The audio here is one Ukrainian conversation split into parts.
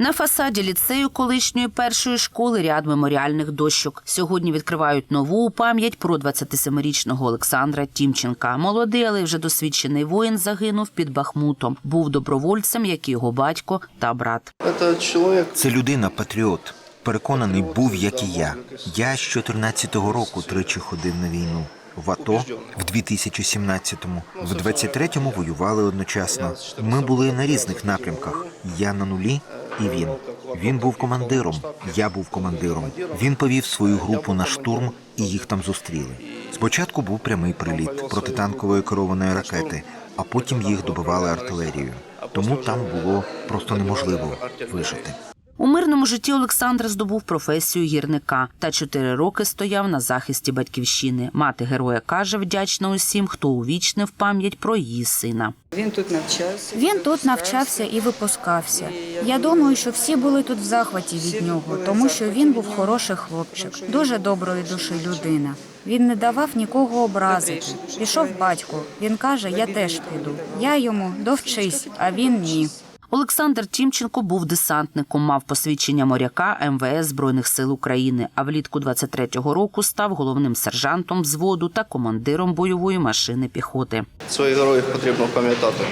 На фасаді ліцею колишньої першої школи ряд меморіальних дощок. Сьогодні відкривають нову пам'ять про 27-річного Олександра Тімченка. Молодий, але вже досвідчений воїн загинув під Бахмутом. Був добровольцем, як і його батько та брат. Это Це людина патріот. Переконаний був, як і я. Я з 14-го року тричі ходив на війну. В АТО в 2017-му, в 23-му воювали одночасно. Ми були на різних напрямках. Я на нулі, і він. Він був командиром. Я був командиром. Він повів свою групу на штурм, і їх там зустріли. Спочатку був прямий приліт протитанкової керованої ракети, а потім їх добивали артилерією. Тому там було просто неможливо вижити. У мирному житті Олександр здобув професію гірника та чотири роки стояв на захисті батьківщини. Мати героя каже, вдячна усім, хто увічнив пам'ять про її сина. Він тут навчався. Він тут навчався і випускався. Я думаю, що всі були тут в захваті від нього, тому що він був хороший хлопчик, дуже доброї душі людина. Він не давав нікого образити. Пішов батько. Він каже: Я теж піду. Я йому довчись, а він ні. Олександр Тімченко був десантником, мав посвідчення моряка МВС Збройних сил України. А влітку 23-го року став головним сержантом взводу та командиром бойової машини піхоти. своїх героїв потрібно пам'ятати.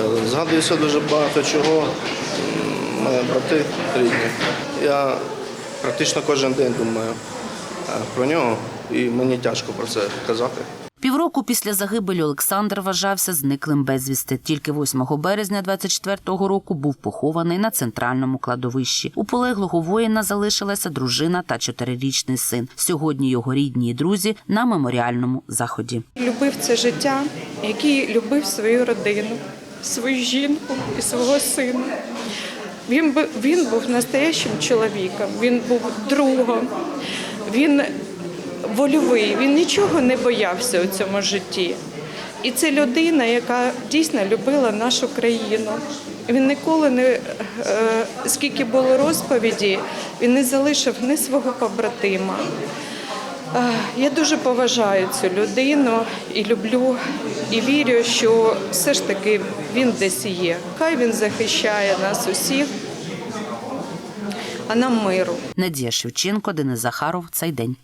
Е, Згадується дуже багато чого. Мої брати рідні. Я практично кожен день думаю е, про нього, і мені тяжко про це казати. Півроку після загибелі Олександр вважався зниклим безвісти. Тільки 8 березня 24-го року був похований на центральному кладовищі. У полеглого воїна залишилася дружина та чотирирічний син. Сьогодні його рідні і друзі на меморіальному заході. Любив це життя, який любив свою родину, свою жінку і свого сина. Він, був настоящим чоловіком, він був другом, він вольовий, він нічого не боявся у цьому житті. І це людина, яка дійсно любила нашу країну. Він ніколи не е, скільки було розповіді, він не залишив ні свого побратима. Е, Я дуже поважаю цю людину і люблю, і вірю, що все ж таки він десь є. Хай він захищає нас усіх, а нам миру. Надія Шевченко, Денис Захаров. Цей день.